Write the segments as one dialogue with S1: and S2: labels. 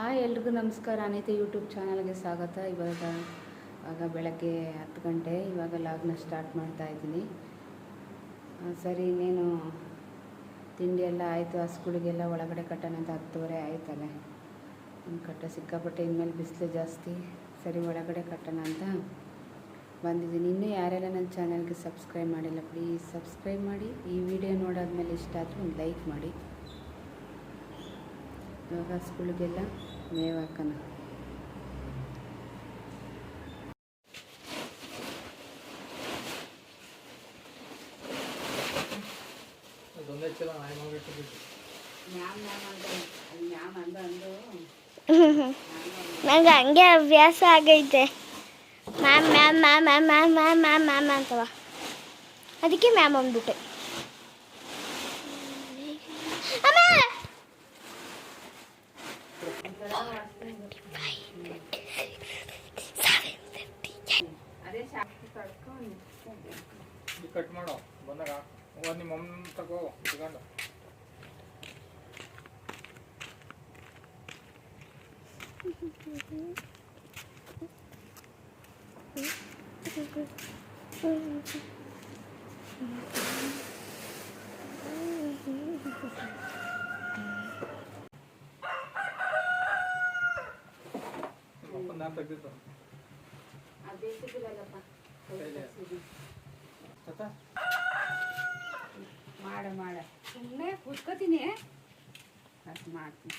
S1: Hi ಎಲ್ರಿಗೂ ನಮಸ್ಕಾರ. Anita YouTube ಚಾನಲ್ಗೆ ಸ್ವಾಗತ. ಇವಾಗ ಇವಾಗ ಬೆಳಗ್ಗೆ ಹತ್ತು ಗಂಟೆ. ಇವಾಗ ಲಾಗ್ನ ಸ್ಟಾರ್ಟ್ ಮಾಡ್ತಾ ಇದ್ದೀನಿ. ಸರಿ, ಇನ್ನೇನು ತಿಂಡಿ ಎಲ್ಲ ಆಯಿತು. ಹಸುಗಳಿಗೆಲ್ಲ ಒಳಗಡೆ ಕಟ್ಟೋಣ ಅಂತ ಹತ್ತುವರೆ ಆಯ್ತಲ್ಲ. ಒಂದು ಕಟ್ಟ ಸಿಕ್ಕಾಪಟ್ಟೆ ಇನ್ಮೇಲೆ ಬಿಸಿಲು ಜಾಸ್ತಿ. ಸರಿ, ಒಳಗಡೆ ಕಟ್ಟೋಣ ಅಂತ ಬಂದಿದ್ದೀನಿ. ಇನ್ನೂ ಯಾರೆಲ್ಲ ನನ್ನ ಚಾನಲ್ಗೆ ಸಬ್ಸ್ಕ್ರೈಬ್ ಮಾಡಿಲ್ಲ, ಪ್ಲೀಸ್ ಸಬ್ಸ್ಕ್ರೈಬ್ ಮಾಡಿ. ಈ ವಿಡಿಯೋ ನೋಡಾದ್ಮೇಲೆ ಇಷ್ಟ ಆದರೆ ಒಂದು ಲೈಕ್ ಮಾಡಿ ಇವಾಗ ಸ್ಕೂಲಿಗೆಲ್ಲ ಮೇವು ಹಾಕೋಣ
S2: ಅದೊಂದೇ ಚಲೋ ನಾಯಿ ಮಾಡ್ಬಿಟ್ಟು ಬಿಟ್ಟು
S1: ಮ್ಯಾಮ್ ಮ್ಯಾಮ್ ಅಂತ ಅಲ್ಲಿ ಮ್ಯಾಮ್ ಮೇವು ಹಾಕೋಣ.
S3: ನಂಗೆ ಹಂಗೆ ಅಭ್ಯಾಸ ಆಗೈತೆ. Ma'am ma'am ma'am ma'am ma'am ma'am ma'am ma'am ಅಂತವ. ಅದಕ್ಕೆ ಮ್ಯಾಮ್ ಅಂದ್ಬಿಟ್ಟೆ ಅಮ್ಮ!
S1: ಅದೇ ಶಾಸ್ತಿ ಕಳ್ಕೊಂಡು
S2: ಇದು ಕಟ್ ಮಾಡೋ ಬಂದಾಗ ಒಂದು ನಿಮ್ಮ ಮಮ್ಮಿ ತಗೋ ತಗೊಂಡು ನಿಮ್ಮ ಅಪ್ಪನ ನಾನು ತೆಗ್ದಿತ್ತು
S1: ಅದು ಬೇಸಿಗೆಲ್ಲಪ್ಪ
S2: ಆಯ್ತಾ
S1: ಮಾಡ ಮಾಡ ಸುಮ್ಮನೆ ಕೂತ್ಕೋತೀನಿ ಅಷ್ಟು ಮಾಡ್ತೀನಿ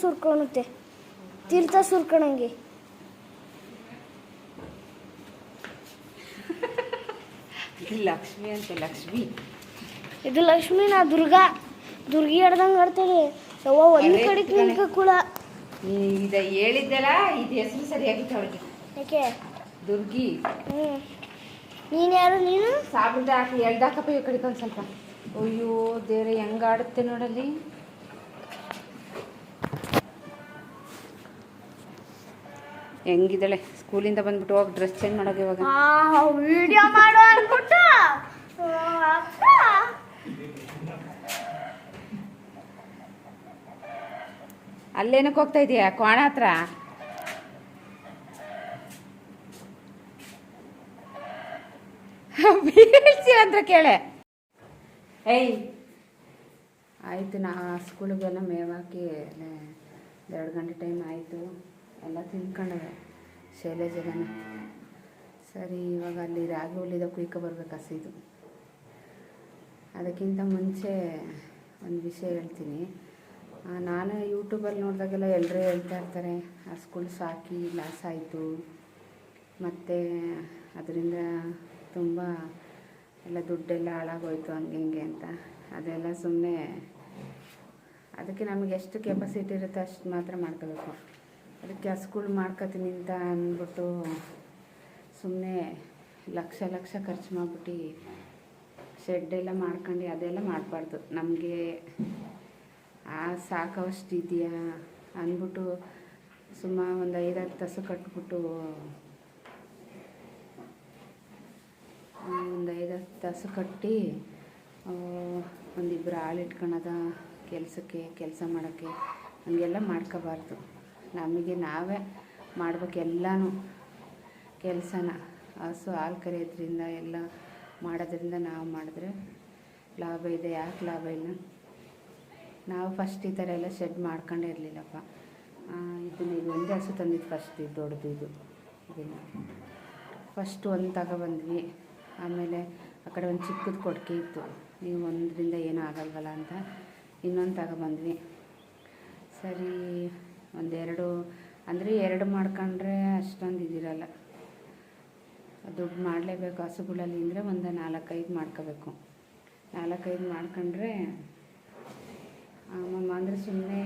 S3: ಸುರ್ಕೊಳುತ್ತೆ ತೀರ್ಥ ಸುರ್ಕೊಳಂಗೆ
S1: ಇದು ಲಕ್ಷ್ಮಿ ಅಂತ ಲಕ್ಷ್ಮಿ.
S3: ಇದು ಲಕ್ಷ್ಮಿ ನಾ ದುರ್ಗಾ. ದುರ್ಗಿ ಹಿಡ್ದಂಗೆ ಆಡ್ತಾಳೆ. ಯವ್ವ ಒಂದು
S1: ಕಡೆ
S3: ಕಡೆಗೆ ಕುಳ ಕೂಡ
S1: ಇದ ಹೇಳಿದ್ದಲ್ಲ ಇದು ಹೆಸರು ಸರಿಯಾಗಿತ್ತು ಅವಳಿಗೆ.
S3: ಯಾಕೆ?
S1: ದುರ್ಗಿ.
S3: ಹ್ಞೂ ನೀನು ಯಾರು ನೀನು?
S1: ಸಾಬೂನ್ದ ಹಾಕಿ ಎಳ್ದಾಕಪ್ಪ ಈ ಕಡೆಗೆ ಒಂದು ಸ್ವಲ್ಪ. ಅಯ್ಯೋ ದೇವ್ರೆ ಹೆಂಗಾಡುತ್ತೆ ನೋಡಲ್ಲಿ. ಹೆಂಗಿದ್ದಾಳೆ? ಸ್ಕೂಲಿಂದ ಬಂದ್ಬಿಟ್ಟು ಹೋಗಿ ಡ್ರೆಸ್ ಚೇಂಜ್ ಮಾಡೋಕೆ ಇವಾಗ.
S3: ವಿಡಿಯೋ ಮಾಡು ಅಂದ್ಬಿಟ್ಟು
S1: ಅಲ್ಲೇನಕ್ಕೆ ಹೋಗ್ತಾ ಇದೆಯಾ? ಕೋಣ ಹತ್ರ? ಅಂದ್ರೆ ಅಂತ ಕೇಳೆ. ಏಯ್. ಆಯಿತು ನಾ ಸ್ಕೂಲಿಗೆಲ್ಲ ಮೇವಾಕಿ ಎರಡು ಗಂಟೆ ಟೈಮ್ ಆಯಿತು. ಎಲ್ಲ ತಿನ್ಕೊಂಡವೆ ಶೈಲೇಜಗನ ಸರಿ, ಇವಾಗ ಅಲ್ಲಿ ರಾಗಿ ಹುಲ್ಲಿದ ಕುಯ್ಕ ಬರ್ಬೇಕು ಹಸಿದು. ಅದಕ್ಕಿಂತ ಮುಂಚೆ ಒಂದು ವಿಷಯ ಹೇಳ್ತೀನಿ. ನಾನು ಯೂಟ್ಯೂಬಲ್ಲಿ ನೋಡಿದಾಗೆಲ್ಲ ಎಲ್ಲರೂ ಹೇಳ್ತಾ ಇರ್ತಾರೆ, ಆ ಸ್ಕೂಲ್ ಸಾಕಿ ಲಾಸ್ ಆಯಿತು. ಮತ್ತು ಅದರಿಂದ ತುಂಬ ಎಲ್ಲ ದುಡ್ಡೆಲ್ಲ ಹಾಳಾಗೋಯ್ತು ಹಂಗೆ ಹಿಂಗೆ ಅಂತ. ಅದೆಲ್ಲ ಸುಮ್ಮನೆ ಅದಕ್ಕೆ ನಮಗೆ ಎಷ್ಟು ಕೆಪಾಸಿಟಿ ಇರುತ್ತೆ ಅಷ್ಟು ಮಾತ್ರ ಮಾಡ್ಕೋಬೇಕು. ಅದಕ್ಕೆ ಸ್ಕೂಲ್ ಮಾಡ್ಕೋತೀನಿ ಅಂತ ಅಂದ್ಬಿಟ್ಟು ಸುಮ್ಮನೆ ಲಕ್ಷ ಲಕ್ಷ ಖರ್ಚು ಮಾಡಿಬಿಟ್ಟು ಶೆಡ್ ಎಲ್ಲ ಮಾಡ್ಕೊಂಡು ಅದೆಲ್ಲ ಮಾಡಬಾರ್ದು. ನಮಗೆ ಆ ಸಾಕವಷ್ಟು ಇದೆಯಾ ಅಂದ್ಬಿಟ್ಟು ಸುಮ್ಮ ಒಂದು ಐದಾರು ತಸು ಕಟ್ಬಿಟ್ಟು ಒಂದು ಐದಾರು ತಾಸು ಕಟ್ಟಿ ಒಂದಿಬ್ಬರು ಆಳು ಇಟ್ಕೊಳದ ಕೆಲಸಕ್ಕೆ, ಕೆಲಸ ಮಾಡೋಕ್ಕೆ ಹಂಗೆಲ್ಲ ಮಾಡ್ಕೋಬಾರ್ದು. ನಮಗೆ ನಾವೇ ಮಾಡ್ಬೇಕು ಎಲ್ಲನೂ ಕೆಲಸನ. ಹಸು ಹಾಲು ಕರೆಯೋದ್ರಿಂದ ಎಲ್ಲ ಮಾಡೋದ್ರಿಂದ ನಾವು ಮಾಡಿದ್ರೆ ಲಾಭ ಇದೆ. ಯಾಕೆ ಲಾಭ ಇಲ್ಲ? ನಾವು ಫಸ್ಟ್ ಈ ಥರ ಎಲ್ಲ ಶೆಡ್ ಮಾಡ್ಕೊಂಡೇ ಇರಲಿಲ್ಲಪ್ಪ. ಇದನ್ನ ಇದು ಒಂದೇ ಹಸು ತಂದಿದ್ದು ಫಸ್ಟ್ ಇದು, ದೊಡ್ಡದು ಇದು. ಇದನ್ನು ಫಸ್ಟ್ ಒಂದು ತಗೊಬಂದ್ವಿ ಆಮೇಲೆ ಆ ಕಡೆ ಒಂದು ಚಿಕ್ಕದು ಕೊಡ್ಕೆ ಇತ್ತು. ನೀವು ಒಂದರಿಂದ ಏನೂ ಆಗಲ್ವಲ್ಲ ಅಂತ ಇನ್ನೊಂದು ತಗೊಬಂದ್ವಿ ಸರಿ. ಒಂದೆರಡು, ಅಂದರೆ ಎರಡು ಮಾಡ್ಕೊಂಡ್ರೆ ಅಷ್ಟೊಂದು ಇದಿರಲ್ಲ. ದುಡ್ಡು ಮಾಡಲೇಬೇಕು, ಹಸುಗಳಲ್ಲಿ ಅಂದರೆ ಒಂದು ನಾಲ್ಕೈದು ಮಾಡ್ಕೋಬೇಕು. ನಾಲ್ಕೈದು ಮಾಡ್ಕೊಂಡ್ರೆ ಆಮೇಲೆ ಅಂದರೆ ಸುಮ್ಮನೆ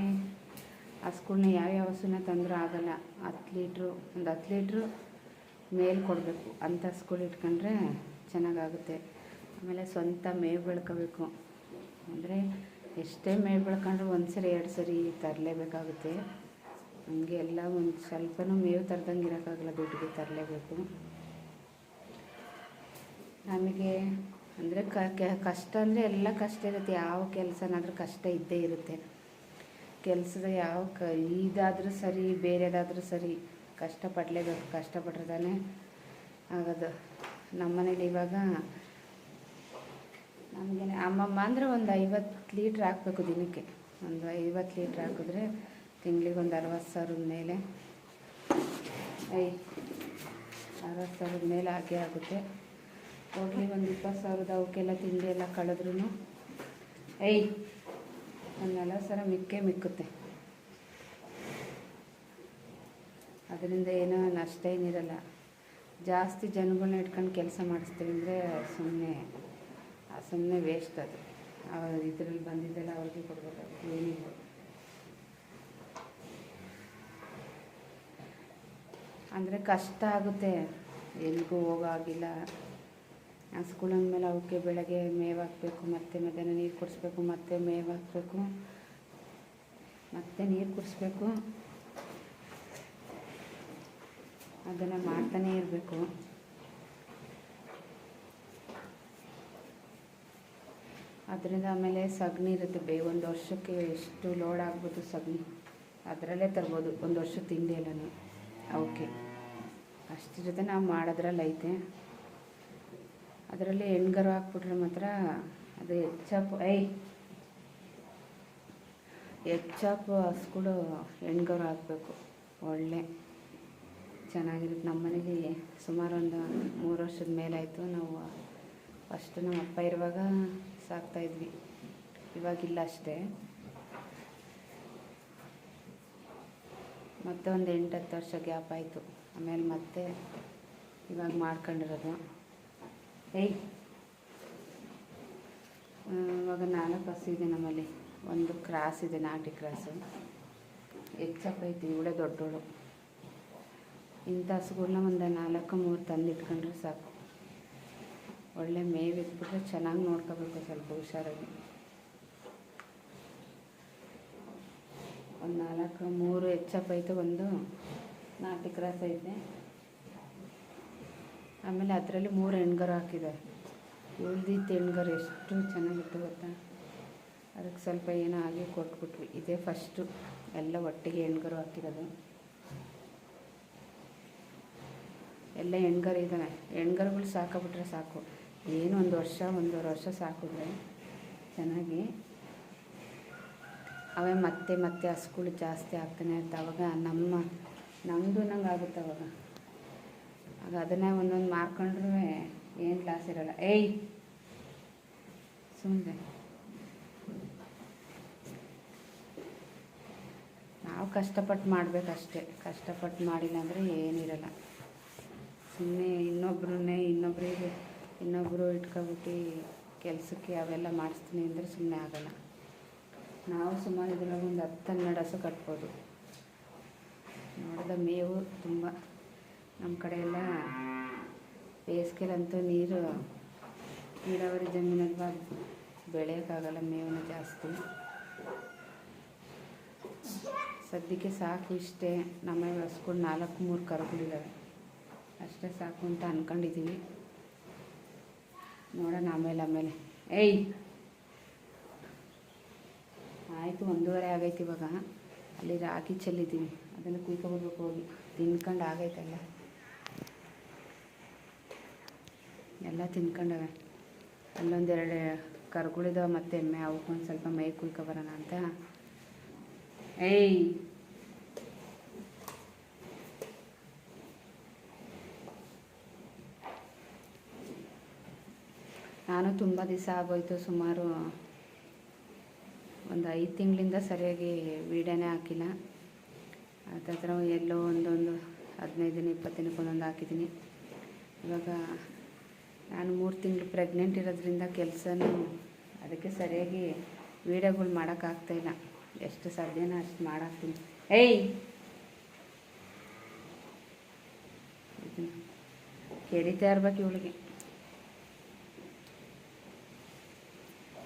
S1: ಹಸುಗಳ್ನ ಯಾವ್ಯಾವ ಹಸುನ ತಂದರೂ ಆಗಲ್ಲ. ಹತ್ತು ಲೀಟ್ರು, ಒಂದು ಹತ್ತು ಲೀಟ್ರು ಮೇಲ್ ಕೊಡಬೇಕು. ಅಂಥ ಹಸುಗಳು ಇಟ್ಕೊಂಡ್ರೆ ಚೆನ್ನಾಗಾಗುತ್ತೆ. ಆಮೇಲೆ ಸ್ವಂತ ಮೇವು ಬೆಳ್ಕೋಬೇಕು. ಅಂದರೆ ಎಷ್ಟೇ ಮೇವು ಬೆಳ್ಕೊಂಡ್ರು ಒಂದು ಸರಿ ಎರಡು ಸರಿ ತರಲೇಬೇಕಾಗುತ್ತೆ. ಹಂಗೆ ಎಲ್ಲ ಒಂದು ಸ್ವಲ್ಪನೂ ಮೇವು ತರ್ದಂಗೆ ಇರೋಕ್ಕಾಗಲ್ಲ ದುಡ್ಡಿಗೆ ತರಲೇಬೇಕು. ನಮಗೆ ಅಂದರೆ ಕಷ್ಟ ಅಂದರೆ ಎಲ್ಲ ಕಷ್ಟ ಇರುತ್ತೆ. ಯಾವ ಕೆಲಸನಾದರೂ ಕಷ್ಟ ಇದ್ದೇ ಇರುತ್ತೆ. ಕೆಲಸದ ಯಾವ ಕ, ಇದಾದರೂ ಸರಿ, ಬೇರೆದಾದರೂ ಸರಿ ಕಷ್ಟಪಡಲೇಬೇಕು. ಕಷ್ಟಪಟ್ರೆ ತಾನೇ ಆಗೋದು. ನಮ್ಮನೇಲಿ ಇವಾಗ ನಮಗೆ ಅಮ್ಮಮ್ಮ ಅಂದರೆ ಒಂದು ಐವತ್ತು ಲೀಟ್ರ್ ಹಾಕ್ಬೇಕು ದಿನಕ್ಕೆ. ಒಂದು ಐವತ್ತು ಲೀಟ್ರ್ ಹಾಕಿದ್ರೆ ತಿಂಗ್ಳಿಗೆ ಒಂದು ಅರವತ್ತು ಸಾವಿರದ ಮೇಲೆ. ಐ ಅರವತ್ತು ಸಾವಿರದ ಮೇಲೆ ಹಾಗೆ ಆಗುತ್ತೆ. ಹೋಗಲಿ, ಒಂದು ಇಪ್ಪತ್ತು ಸಾವಿರದ ಅವಕ್ಕೆಲ್ಲ ತಿಂಡಿ ಎಲ್ಲ ಕಳೆದ್ರೂ ಐ ಒಂದು ನಲವತ್ತು ಸಾವಿರ ಮಿಕ್ಕೇ ಮಿಕ್ಕುತ್ತೆ. ಅದರಿಂದ ಏನೋ ನಷ್ಟ ಏನಿರಲ್ಲ. ಜಾಸ್ತಿ ಜನಗಳನ್ನ ಇಟ್ಕೊಂಡು ಕೆಲಸ ಮಾಡಿಸ್ತೀವಿ ಅಂದರೆ ಸುಮ್ಮನೆ ಸುಮ್ಮನೆ ವೇಸ್ಟ್ ಅದು. ಅವ್ರ ಇದರಲ್ಲಿ ಬಂದಿದ್ದೆಲ್ಲ ಅವ್ರಿಗೆ ಕೊಡ್ಬೇಕಾಗುತ್ತೆ ಅಂದರೆ ಕಷ್ಟ ಆಗುತ್ತೆ. ಎಲ್ಲಿಗೂ ಹೋಗಾಗಿಲ್ಲ. ಸ್ಕೂಲ್ ಅಂದಮೇಲೆ ಅವಕ್ಕೆ ಬೆಳಗ್ಗೆ ಮೇವು ಹಾಕಬೇಕು ಮತ್ತೆ ಮಧ್ಯಾಹ್ನ ನೀರು ಕುಡಿಸ್ಬೇಕು, ಮತ್ತೆ ಮೇವು ಹಾಕಬೇಕು ಮತ್ತೆ ನೀರು ಕುಡಿಸ್ಬೇಕು. ಅದನ್ನು ಮಾಡ್ತಾನೇ ಇರಬೇಕು. ಅದರಿಂದ ಆಮೇಲೆ ಸಗಣಿ ಇರುತ್ತೆ. ಬೇ, ಒಂದು ವರ್ಷಕ್ಕೆ ಎಷ್ಟು ಲೋಡ್ ಆಗ್ಬೋದು ಸಗಣಿ? ಅದರಲ್ಲೇ ತರ್ಬೋದು. ಒಂದು ವರ್ಷ ತಿಂಡಿ ಎಲ್ಲನೂ. ಅವಕ್ಕೆ. ಅಷ್ಟಿರುತ್ತೆ ನಾವು ಮಾಡೋದ್ರಲ್ಲೈತೆ. ಅದರಲ್ಲಿ ಎಣ್ಗರು ಹಾಕ್ಬಿಟ್ರೆ ಮಾತ್ರ ಅದು ಹೆಚ್ಚಾಪು ಐ ಹೆಚ್ಚಾಪು ಹಸ್ಗಳು ಎಣ್ಗರು ಹಾಕಬೇಕು. ಒಳ್ಳೆ. ಚೆನ್ನಾಗಿರುತ್ತೆ. ನಮ್ಮ ಮನೇಲಿ ಸುಮಾರು ಒಂದು ಮೂರು ವರ್ಷದ ಮೇಲಾಯಿತು ನಾವು ಫಸ್ಟ್ ನಮ್ಮ ಅಪ್ಪ ಇರುವಾಗ ಸಾಕ್ತಾಯಿದ್ವಿ ಇವಾಗಿಲ್ಲ ಅಷ್ಟೇ. ಮತ್ತೆ ಒಂದು ಎಂಟು ಹತ್ತು ವರ್ಷ ಗ್ಯಾಪ್ ಆಯಿತು. ಆಮೇಲೆ ಮತ್ತೆ ಇವಾಗ ಮಾಡ್ಕೊಂಡಿರೋದು. ಏಯ್! ಇವಾಗ ನಾಲ್ಕು ಹಸು ಇದೆ ನಮ್ಮಲ್ಲಿ. ಒಂದು ಕ್ರಾಸ್ ಇದೆ, ನಾಟಿ ಕ್ರಾಸು. ಹೆಚ್ಚಪ್ಪೈತಿ ಇವಳೆ ದೊಡ್ಡೋಳು. ಇಂಥ ಹಸುಗಳನ್ನ ಒಂದು ನಾಲ್ಕು, ಮೂರು ತಂದು ಇಟ್ಕೊಂಡ್ರೆ ಸಾಕು. ಒಳ್ಳೆ ಮೇವು ಇಟ್ಬಿಟ್ರೆ ಚೆನ್ನಾಗಿ ನೋಡ್ಕೋಬೇಕು, ಸ್ವಲ್ಪ ಹುಷಾರಾಗಿ. ಒಂದು ನಾಲ್ಕು, ಮೂರು ಹೆಚ್ಚಪ್ಪ ಐತೆ, ಒಂದು ನಾಟಿ ಕ್ರಾಸ್ ಐತೆ. ಆಮೇಲೆ ಅದರಲ್ಲಿ ಮೂರು ಹೆಣ್ಗರು ಹಾಕಿದ್ದಾರೆ ಉಳ್ದಿದ್ದು ಹೆಣ್ಗರು ಎಷ್ಟು ಚೆನ್ನಾಗಿತ್ತು ಗೊತ್ತಾ? ಅದಕ್ಕೆ ಸ್ವಲ್ಪ ಏನೋ ಹಾಗೆ ಕೊಟ್ಬಿಟ್ವಿ. ಇದೇ ಫಸ್ಟು ಎಲ್ಲ ಒಟ್ಟಿಗೆ ಹೆಣ್ಗರು ಹಾಕಿರೋದು. ಎಲ್ಲ ಹೆಣ್ಗರು ಇದ್ದಾವೆ ಹೆಣ್ಗರುಗಳು ಸಾಕಾಬಿಟ್ರೆ ಸಾಕು. ಏನು ಒಂದು ವರ್ಷ ಒಂದೂವರೆ ವರ್ಷ ಸಾಕಿದ್ರೆ ಚೆನ್ನಾಗಿ ಅವೇ ಮತ್ತೆ ಮತ್ತೆ ಹಸುಗಳು ಜಾಸ್ತಿ ಆಗ್ತಾನೆ ಇರ್ತವೆ. ಅವಾಗ ನಮ್ಮ ನಮ್ಮದು ನಂಗೆ ಆಗುತ್ತೆ ಅವಾಗ. ಆಗ ಅದನ್ನೇ ಒಂದೊಂದು ಮಾರ್ಕೊಂಡ್ರೂ ಏನು ಲಾಸ್ ಇರಲ್ಲ. ಏಯ್! ಸುಮ್ಮನೆ ನಾವು ಕಷ್ಟಪಟ್ಟು ಮಾಡಬೇಕಷ್ಟೇ. ಕಷ್ಟಪಟ್ಟು ಮಾಡಿಲ್ಲ ಅಂದರೆ ಏನಿರಲ್ಲ ಸುಮ್ಮನೆ ಇನ್ನೊಬ್ರನ್ನೇ ಇನ್ನೊಬ್ಬರಿಗೆ ಇನ್ನೊಬ್ಬರು ಇಟ್ಕೊಬಿಟ್ಟು ಕೆಲಸಕ್ಕೆ ಅವೆಲ್ಲ ಮಾಡಿಸ್ತೀನಿ ಅಂದರೆ ಸುಮ್ಮನೆ ಆಗಲ್ಲ. ನಾವು ಸುಮಾರು ಇದ್ರಾಗ ಒಂದು ಹತ್ತು ಹನ್ನೆರಡು ಹಸು ಕಟ್ಬೋದು. ನೋಡಿದ ಮೇವು ತುಂಬ. ನಮ್ಮ ಕಡೆ ಎಲ್ಲ ಬೇಸಿಗೆಲಂತೂ ನೀರು ನೀರಾವರಿ ಜಮೀನಲ್ವಾ ಬೆಳೆಯೋಕ್ಕಾಗಲ್ಲ, ಮೇವನ್ನ ಜಾಸ್ತಿ. ಸದ್ಯಕ್ಕೆ ಸಾಕು ಇಷ್ಟೇ. ನಮ್ಮ ಹಸ್ಕೊಂಡು ನಾಲ್ಕು ಮೂರು ಕರುಗಳಿದ್ದಾವೆ ಅಷ್ಟೇ ಸಾಕು ಅಂತ ಅಂದ್ಕೊಂಡಿದ್ದೀವಿ ನೋಡೋಣ ಆಮೇಲೆ ಆಮೇಲೆ. ಏಯ್! ಆಯಿತು, ಒಂದೂವರೆ ಆಗೈತೆ ಇವಾಗ. ಅಲ್ಲಿ ರಾಗಿ ಚೆಲ್ಲಿದ್ದೀನಿ ಅದನ್ನು ಕುಯ್ಕೊಬರ್ಬೇಕು ಹೋಗಿ. ತಿನ್ಕೊಂಡು ಆಗೈತಲ್ಲ. ಎಲ್ಲ ತಿನ್ಕೊಂಡವೆ. ಅಲ್ಲೊಂದೆರಡು ಕರುಗಳಿದಾವೆ ಮತ್ತೆ ಎಮ್ಮೆ. ಅವಕ್ಕೊಂದು ಸ್ವಲ್ಪ ಮೈ ಕುಯ್ಕೊಬರೋಣ ಅಂತ. ಏಯ್! ನಾನು ತುಂಬ ದಿವಸ ಆಗೋಯ್ತು ಸುಮಾರು ಒಂದು ಐದು ತಿಂಗಳಿಂದ ಸರಿಯಾಗಿ ವೀಡಿಯೋನೇ ಹಾಕಿಲ್ಲ. ಅದ್ರ ಎಲ್ಲೋ ಒಂದೊಂದು ಹದಿನೈದು ದಿನ, ಇಪ್ಪತ್ತು ದಿನಕ್ಕೆ ಒಂದೊಂದು ಹಾಕಿದ್ದೀನಿ. ಇವಾಗ ನಾನು ಮೂರು ತಿಂಗಳು ಪ್ರೆಗ್ನೆಂಟ್ ಇರೋದ್ರಿಂದ ಕೆಲಸನೂ ಅದಕ್ಕೆ ಸರಿಯಾಗಿ ವೀಡಿಯೋಗಳು ಮಾಡೋಕ್ಕಾಗ್ತಾಯಿಲ್ಲ ಎಷ್ಟು ಸಾಧ್ಯನೋ ಅಷ್ಟು ಮಾಡಾಕ್ತೀನಿ. ಏಯ್! ಕೆಡಿತಾ ಇರ್ಬೇಕು ಇವಳಿಗೆ.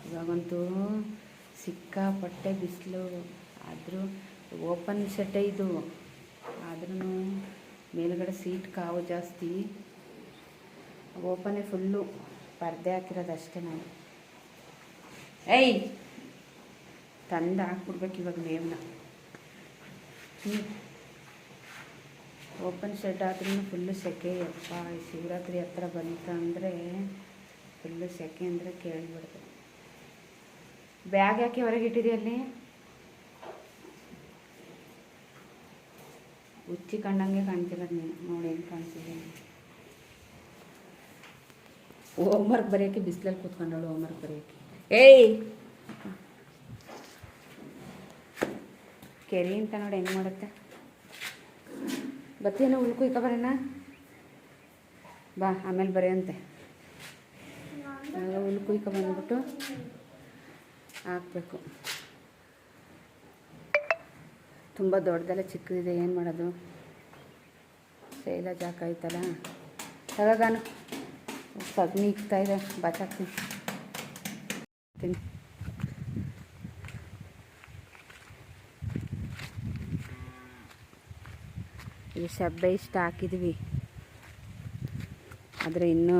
S1: ಇವಾಗಂತೂ ಸಿಕ್ಕಾಪಟ್ಟೆ ಬಿಸಿಲು ಆದರೂ ಓಪನ್ ಶೆಟ್ಟೆ ಇದು. ಆದ್ರೂ ಮೇಲುಗಡೆ ಸೀಟ್ ಕಾವು ಜಾಸ್ತಿ. ಓಪನೇ ಫುಲ್ಲು ಪರ್ದೆ ಹಾಕಿರೋದು ಅಷ್ಟೇ ನಾನು. ಏಯ್! ತಂದು ಹಾಕ್ಬಿಡ್ಬೇಕು ಇವಾಗ ಮೇವನ್ನ ಹ್ಞೂ ಓಪನ್ ಶೆಡ್ ಆದ್ರೂ ಫುಲ್ಲು ಸೆಕೆ. ಯಪ್ಪ ಶಿವರಾತ್ರಿ ಹತ್ರ ಬಂತಂದರೆ ಫುಲ್ಲು ಸೆಕೆ ಅಂದರೆ ಕೇಳಿಬಿಡ್ತು ಬ್ಯಾಗ್ ಯಾಕೆ ಹೊರಗೆ ಇಟ್ಟಿದೆಯಲ್ಲಿ ಹುಚ್ಚಿ ಕಂಡಂಗೆ ಕಾಣ್ತಿರೋದು ನೀನು. ನೋಡಿ ಹೆಂಗೆ ಕಾಣ್ತಿದೆ. ಹೋಮ್ವರ್ಕ್ ಬರೆಯೋಕ್ಕೆ ಬಿಸಿಲಲ್ಲಿ ಹೋಮ್ ಹೋಮ್ವರ್ಕ್ ಬರೆಯೋಕ್ಕೆ ಏಯ್! ಕೆರಿ ಅಂತ ನೋಡಿ ಹೆಂಗೆ ಮಾಡುತ್ತೆ. ಬತ್ತೇನೋ ಇಕ ಬರೋಣ. ಬಾ ಆಮೇಲೆ ಬರೆಯಂತೆ ಇಕ ಬಂದ್ಬಿಟ್ಟು. ಹಾಕ್ಬೇಕು. ತುಂಬ ದೊಡ್ಡದಲ್ಲ ಚಿಕ್ಕದಿದೆ, ಏನು ಮಾಡೋದು? ಶೈಲ ಜಾಕ ಐತಲ್ಲ ತಗಾನು ಸಗಣಿ ಇದೆ ಬಚಾಕ್ತೀನಿ ತಿನ್ ಇದು ಶಬ್ಬೆ ಇಷ್ಟ ಹಾಕಿದ್ವಿ. ಆದರೆ ಇನ್ನೂ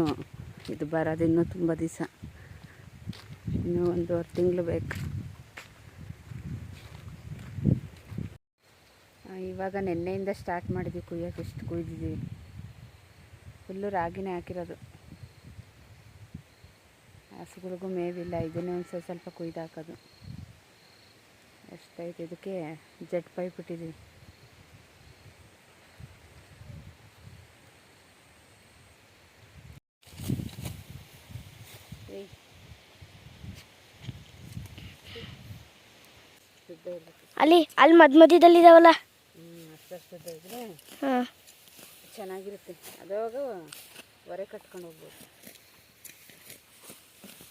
S1: ಇದು ಬರೋದು ಇನ್ನೂ ತುಂಬ ದಿವಸ. ಇನ್ನೂ ಒಂದೂವರೆ ತಿಂಗಳು ಬೇಕು. ಇವಾಗ ನೆನ್ನೆಯಿಂದ ಸ್ಟಾರ್ಟ್ ಮಾಡಿದ್ವಿ ಕುಯ್ಯೋಕೆ ಎಷ್ಟು ಕುಯ್ದಿದ್ವಿ. ಫುಲ್ಲು ರಾಗಿನೇ ಹಾಕಿರೋದು. ಹಸುಗಳಿಗೂ ಮೇವಿಲ್ಲ, ಇದನ್ನೇ ಒಂದು ಸ್ವಲ್ಪ ಸ್ವಲ್ಪ ಕುಯ್ದು ಹಾಕೋದು. ಎಷ್ಟೈತೆ ಇದಕ್ಕೆ ಜಟ್ ಪೈಪ್ ಇಟ್ಟಿದ್ದೀವಿ ಏಯ್ ಶುದ್ಧ ಇರ್ಬೇಕು
S3: ಅಲ್ಲಿ ಅಲ್ಲಿ
S1: ಮದ್ ಮಧ್ಯದಲ್ಲಿ ಇದಾವಲ್ಲ?
S3: ಹಾಂ.
S1: ಚೆನ್ನಾಗಿರುತ್ತೆ. ಅದಾಗ ಹೊರೆ ಕಟ್ಕೊಂಡು ಹೋಗ್ಬೋದು.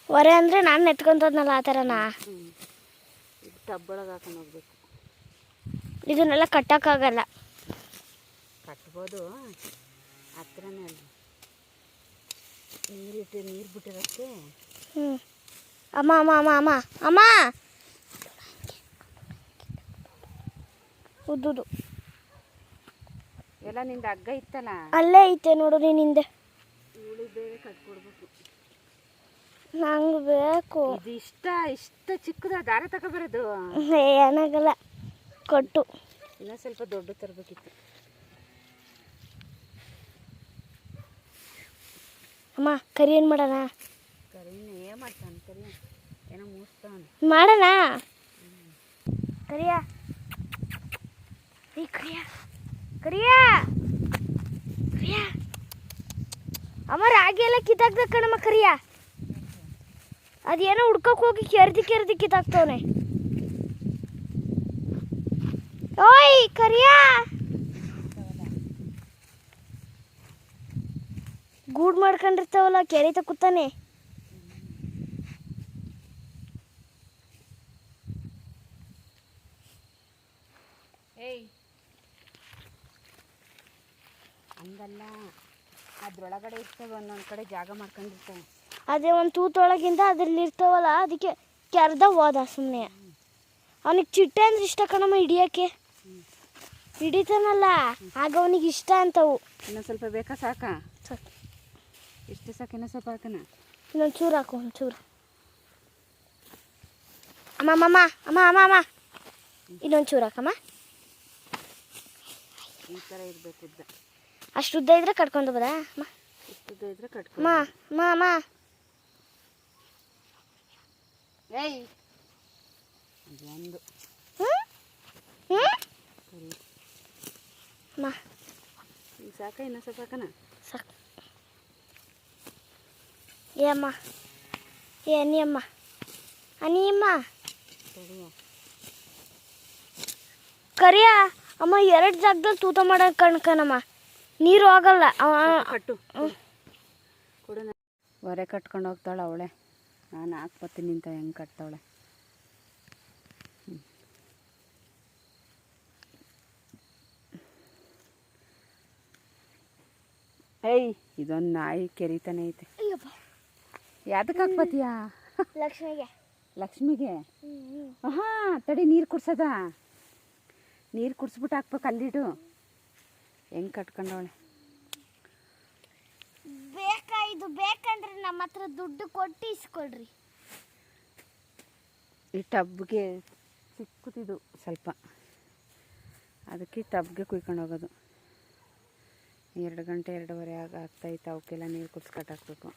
S3: ಹೊರೆ ಅಂದರೆ ನಾನು ಎತ್ಕೊಂತದ್ನಲ್ಲ ಆ ಥರನಾ
S1: ಇದು ಟಬ್ಬೊಳಗೆ ಹಾಕೊಂಡು ಹೋಗ್ಬೇಕು.
S3: ಇದನ್ನೆಲ್ಲ ಕಟ್ಟೋಕ್ಕಾಗಲ್ಲ.
S1: ಕಟ್ಬೋದು. ಹತ್ರನೇ ಅಲ್ಲಿ. ನೀರಿಟ್ಟು ನೀರು ಬಿಟ್ಟಿರತ್ತೆ.
S3: ಹ್ಞೂ ಅಮ್ಮ ಅಮ್ಮ ಅಮ್ಮ ಅಮ್ಮ ಅಮ್ಮ! ಉದ್ದುದು
S1: ಎಲ್ಲ ನಿಂದ ಹಗ್ಗ ಇತ್ತಲ್ಲ?
S3: ಅಲ್ಲೇ ಐತೆ ನೋಡು
S1: ನಿಂದೆ
S3: ನಂಗೆ ಬೇಕು.
S1: ಇದು ಇಷ್ಟ ಇಷ್ಟ ಚಿಕ್ಕದ ದಾರ ತಗೊಬರೋದು.
S3: ಏನಾಗಲ್ಲ ಕೊಟ್ಟು.
S1: ಇನ್ನೂ ಸ್ವಲ್ಪ ದೊಡ್ಡ ತರಬೇಕಿತ್ತು.
S3: ಅಮ್ಮ ಕರಿ ಏನು ಮಾಡೋಣ?
S1: ಕರಿ ಏನು ಮಾಡ್ತಾನೆ ಕರಿ ಏನೋ ಮೂಸ್ತಾವನೆ
S3: ಮಾಡೋಣ? ಕರಿಯ. ಏ ಕರಿಯ ಕರಿಯ ಕರಿಯ ಅಮ್ಮ, ರಾಗಿ ಎಲ್ಲ ಕಿತ್ತಾಕ್ದ ಕಣಮ್ಮ ಕರಿಯ ಅದೇನೋ ಹುಡ್ಕಕ್ ಹೋಗಿ ಕೆರ್ದಿ ಕೆರ್ದಿ ಕಿತ್ತಾಕ್ತವನೆ. ಓಯ್ ಕರಿಯ ಗೂಡ್ ಮಾಡ್ಕೊಂಡಿರ್ತಾವಲ್ಲ, ಕೆರಿತ ಕೂತಾನೆ
S1: ಏಯ್ ಹಂಗಲ್ಲ ಅದ್ರೊಳಗಡೆ ಇರ್ತವೆ ಒಂದೊಂದು ಕಡೆ ಜಾಗ ಮಾಡ್ಕೊಂಡಿರ್ತವೆ
S3: ಅದೇ ಒಂದು ತೂತೊಳಗಿಂದ ಅದ್ರಲ್ಲಿ ಇರ್ತಾವಲ್ಲ ಅದಕ್ಕೆ ಕೆರ್ದ ಹೋದ ಸುಮ್ಮನೆ ಅವನಿಗೆ ಚಿಟ್ಟೆ ಅಂದ್ರೆ ಇಷ್ಟ ಕಣಮ್ಮ ಹಿಡಿಯೋಕ್ಕೆ. ಹಿಡಿತಾನಲ್ಲ ಆಗ ಅವನಿಗೆ ಇಷ್ಟ ಅಂತವು.
S1: ಇನ್ನೊಂದು ಸ್ವಲ್ಪ ಬೇಕಾ ಸಾಕಾ. ಇಷ್ಟು ಸಾಕು ಇನ್ನೊಂದು ಸ್ವಲ್ಪ ಹಾಕನ?
S3: ಇನ್ನೊಂದು ಚೂರು ಹಾಕು ಒಂದು ಚೂರು ಅಮ್ಮ ಅಮ್ಮ ಅಮ್ಮ ಅಮ್ಮ ಅಮ್ಮ. ಇನ್ನೊಂದು ಚೂರು ಹಾಕಮ್ಮ.
S1: ಈ ಥರ ಇರಬೇಕು
S3: ಅಷ್ಟು ಉದ್ದ ಇದ್ರೆ ಕಟ್ಕೊಂಡು ಬರ ಅಮ್ಮ?
S1: ಇಷ್ಟು ಉದ್ದ ಇದ್ರೆ ಏಯ್. ಈಗ ಸಾಕ ಇನ್ನ ಸ್ವಲ್ಪ ಹಾಕನ
S3: ಸಾಕು. ಏ ಅನ್ನಿ ಅಮ್ಮ ಕರಿಯ ಅಮ್ಮ ಎರಡು ಜಾಗದಲ್ಲಿ ತೂತ ಮಾಡಕ್ ಕಣ್ಕನಮ್ಮ ನೀರು ಹೋಗಲ್ಲ
S1: ಹೊರೆ ಕಟ್ಕೊಂಡು ಹೋಗ್ತಾಳೆ ಅವಳೆ. ನಾನು ಹಾಕ್ಬತ್ತೀನಿ ಅಂತ ಹೆಂಗೆ ಕಟ್ತಾವಳೆ ಹ್ಮ್. ಏಯ್ ಇದೊಂದು ನಾಯಿ ಕೆರಿತಾನೆ ಐತೆ. ಯಾವ್ದಕ್ಕೆ ಹಾಕ್ಬತ್ತೀಯಾ?
S3: ಲಕ್ಷ್ಮಿಗೆ.
S1: ಲಕ್ಷ್ಮಿಗೆ? ಹಾಂ ತಡಿ ನೀರು ಕುಡ್ಸದ. ನೀರು ಕುಡ್ಸ್ಬಿಟ್ಟು ಹಾಕ್ಬೇಕು ಅಲ್ಲಿಡು. ಹೆಂಗೆ ಕಟ್ಕೊಂಡವಳೆ?
S3: ಬೇಕಾ ಇದು ಬೇಕಂದ್ರೆ ನಮ್ಮ ಹತ್ರ ದುಡ್ಡು ಕೊಟ್ಟು ಇಸ್ಕೊಳ್ರಿ.
S1: ಈ ಟಬ್ಗೆ ಸಿಕ್ಕುತ್ತಿದ್ದು ಸ್ವಲ್ಪ. ಅದಕ್ಕೆ ಟಬ್ಗೆ ಕುಯ್ಕೊಂಡು ಹೋಗೋದು. ಎರಡು ಗಂಟೆ ಎರಡೂವರೆ ಆಗ ಆಗ್ತಾಯಿತ್ತು ಅವಕ್ಕೆಲ್ಲ ನೀರು ಕುಡ್ಸಿ ಕಟ್ಟಾಕ್ಬೇಕು.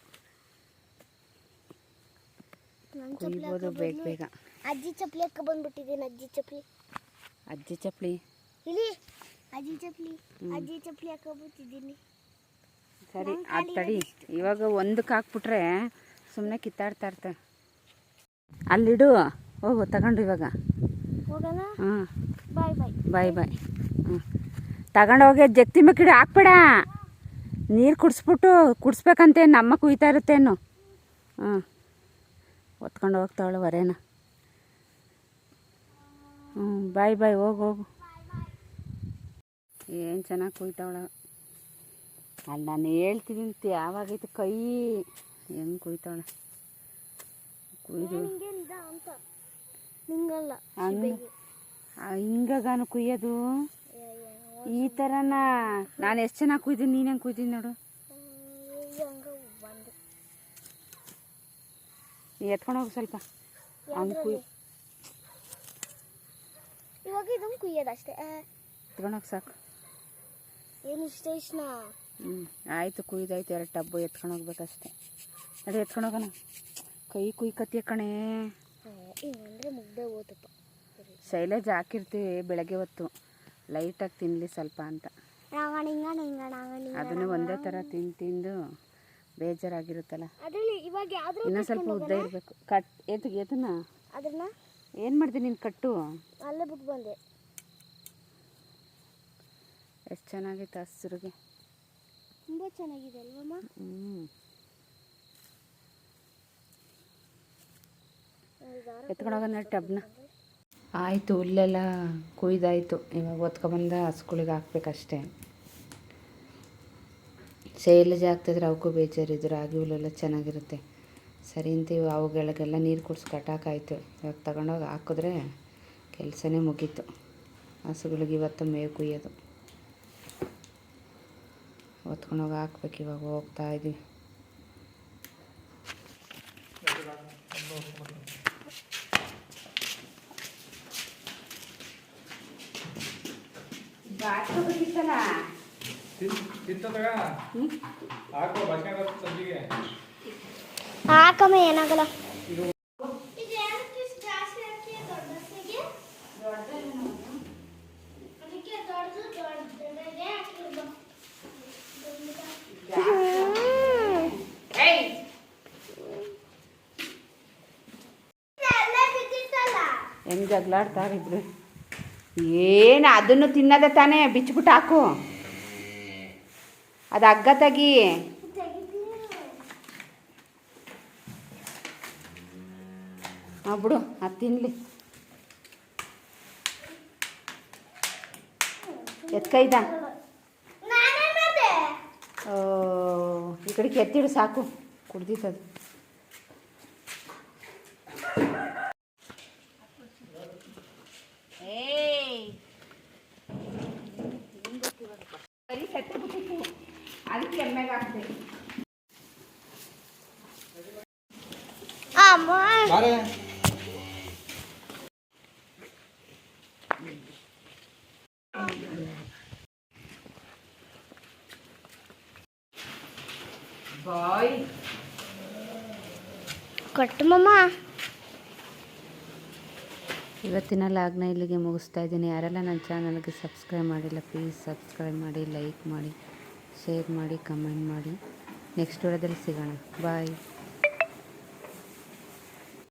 S1: ಕುಯ್ಬೋದು ಬೇಗ ಬೇಗ.
S3: ಅಜ್ಜಿ ಚಪ್ಪಲಿ ಹಾಕ ಬಂದ್ಬಿಟ್ಟಿದ್ದೀನಿ ಅಜ್ಜಿ ಚಪ್ಪಲಿ.
S1: ಅಜ್ಜಿ ಚಪ್ಪಲಿ.
S3: ಇಲ್ಲಿ. ಅಜ್ಜಿ ಚಪ್ಪಲಿ ಅಜ್ಜಿ ಚಪ್ಪಲಿ ಹಾಕೋಬಿಟ್ಟಿದ್ದೀನಿ
S1: ಸರಿ ಅದು ತಡಿ. ಇವಾಗ ಒಂದಕ್ಕೆ ಹಾಕ್ಬಿಟ್ರೆ ಸುಮ್ಮನೆ ಕಿತ್ತಾಡ್ತಾ ಇರ್ತಾರೆ ಅಲ್ಲಿಡು ಹೋಗು ತಗೊಂಡು ಇವಾಗ. ಹಾಂ
S3: ಬಾಯ್ ಬಾಯ್.
S1: ಬಾಯ್ ಬಾಯ್. ಹ್ಞೂ ತಗೊಂಡೋಗಿ ಜಗ್ತಿ ಮಕ್ಕಿಡಿ ಹಾಕ್ಬೇಡ. ನೀರು ಕುಡಿಸ್ಬಿಟ್ಟು ಕುಡಿಸ್ಬೇಕಂತೆ ನಮ್ಮ ಕುಯ್ತಾ ಇರುತ್ತೇನು ಹ್ಞೂ ಹೊತ್ಕೊಂಡು ಹೋಗ್ತಾವಳು ಹೊರೇನ ಹ್ಞೂ ಬಾಯ್ ಬಾಯ್ ಹೋಗು ಹೋಗು. ಏನು ಚೆನ್ನಾಗಿ ಕುಯ್ತಾವಳ ಅಲ್ಲಿ ನಾನು ಹೇಳ್ತೀನಿ ಅಂತ ಯಾವಾಗೈತೆ ಕೈ ಹೆಂಗೆ ಕುಯ್ತಾವಳ ಕುಯ್ದು. ಹಿಂಗಾನು ಕುಯ್ಯೋದು? ಈ ಥರನ ನಾನು ಎಷ್ಟು ಚೆನ್ನಾಗಿ ಕುಯ್ದೀನಿ ನೀನು ಹೆಂಗೆ ಕುಯ್ದೀನಿ ನೋಡು. ನೀ ಎತ್ಕೊಂಡು ಹೋಗು ಸ್ವಲ್ಪ. ಹಂಗೆ ಕುಯ್
S3: ಇವಾಗ ಇದೊಂದು ಕುಯ್ಯೋದಷ್ಟೇ.
S1: ಎತ್ಕೊಂಡು ಹೋಗಿ ಸಾಕು.
S3: ಏನು ಇಷ್ಟ
S1: ಹ್ಞೂ ಆಯಿತು ಕುಯ್ದಾಯ್ತು ಎರಡು ಟಬ್ಬು ಎತ್ಕೊಂಡು ಹೋಗ್ಬೇಕಷ್ಟೆ. ಅದೇ ಎತ್ಕೊಂಡು ಹೋಗೋಣ. ಕೈ ಕುಯ್ಕತ್ತೀಯ ಕಣೇ.
S3: ಹಿಂಗಂದ್ರೆ ಮುಗ್ದೆ ಹೋತಪ್ಪ.
S1: ಶೈಲೇಜ್ ಹಾಕಿರ್ತೀವಿ ಬೆಳಗ್ಗೆ ಹೊತ್ತು. ಲೈಟಾಗಿ ತಿನ್ನಲಿ ಸ್ವಲ್ಪ ಅಂತ. ಅದನ್ನು ಒಂದೇ ಥರ ತಿಂದು ತಿಂದು ಬೇಜಾರಾಗಿರುತ್ತಲ್ಲ. ಇನ್ನೂ ಸ್ವಲ್ಪ ಉದ್ದ ಇರಬೇಕು. ಕಟ್ ಎತ್ತು ಎದನ್ನ?
S3: ಅದನ್ನ
S1: ಏನು ಮಾಡಿದೆ ನೀನು ಕಟ್ಟು?
S3: ಅಲ್ಲೇ ಬಿಟ್ಟು ಬಂದೆ
S1: ಎಷ್ಟು ಚೆನ್ನಾಗಿತ್ತು ಹಸ್ರಿಗೆ.
S3: ತುಂಬ ಚೆನ್ನಾಗಿದೆ ಅಲ್ವಮ್ಮ
S1: ಹ್ಞೂ ಎತ್ಕೊಂಡು ಹೋಗೋಣ ಟಬ್ನ. ಆಯಿತು ಹುಲ್ಲೆಲ್ಲ ಕುಯ್ದಾಯಿತು. ಇವಾಗ ಒತ್ಕೊಬಂದ ಹಸುಗಳಿಗೆ ಹಾಕ್ಬೇಕಷ್ಟೇ. ಶೈಲಜ್ ಆಗ್ತಿದ್ರೆ ಅವಕ್ಕೂ ಬೇಜಾರಿದ್ರು ರಾಗಿ ಹುಲ್ಲೆಲ್ಲ ಚೆನ್ನಾಗಿರುತ್ತೆ. ಸರಿ ಅಂತ ಇವು ಅವುಗಳಿಗೆಲ್ಲ ನೀರು ಕುಡಿಸಿ ಕಟ್ಟಾಕಾಯ್ತು. ಇವಾಗ ತಗೊಂಡೋಗಿ ಹಾಕಿದ್ರೆ ಕೆಲಸನೇ ಮುಗೀತು. ಹಸುಗಳಿಗೆ ಇವತ್ತು ಮೇವು ಕುಯ್ಯೋದು. ಹೊತ್ಕೊಂಡೋಗಿ ಹಾಕ್ಬೇಕು ಇವಾಗ ಹೋಗ್ತಾ
S2: ಇದ್ವಿ
S3: ಹಾಕಮ್ಮ ಏನಾಗಲ್ಲ
S1: ಹೆಂಗೆ ಜಗಳಾಡ್ತಾರಿಬ್ರು ಏನು ಅದನ್ನು ತಿನ್ನದ ತಾನೇ ಬಿಚ್ಬಿಟ್ಟು ಹಾಕು. ಅದು ಹಗ್ಗ ತೆಗಿ. ಹಾಂ ಬಿಡು ಅದು ತಿನ್ನಲಿ ಎತ್ಕೈದ? ಓ, ಈ ಕಡೆಗೆ ಎತ್ತಿಡು ಸಾಕು. ಕುಡ್ದಿತ್ತದು
S3: ಕಟ್ಟು ಮಮ್ಮ
S1: ಇವತ್ತಿನ ಲಾಗ್ನ ಇಲ್ಲಿಗೆ ಮುಗಿಸ್ತಾ ಇದ್ದೀನಿ. ಯಾರೆಲ್ಲ ನನ್ನ ಚಾನಲ್ಗೆ ಸಬ್ಸ್ಕ್ರೈಬ್ ಮಾಡಿಲ್ಲ ಪ್ಲೀಸ್ ಸಬ್ಸ್ಕ್ರೈಬ್ ಮಾಡಿ ಲೈಕ್ ಮಾಡಿ. ಶೇರ್ ಮಾಡಿ ಕಮೆಂಟ್ ಮಾಡಿ. ನೆಕ್ಸ್ಟ್ ವಿಡಿಯೋದಲ್ಲಿ ಸಿಗೋಣ. ಬಾಯ್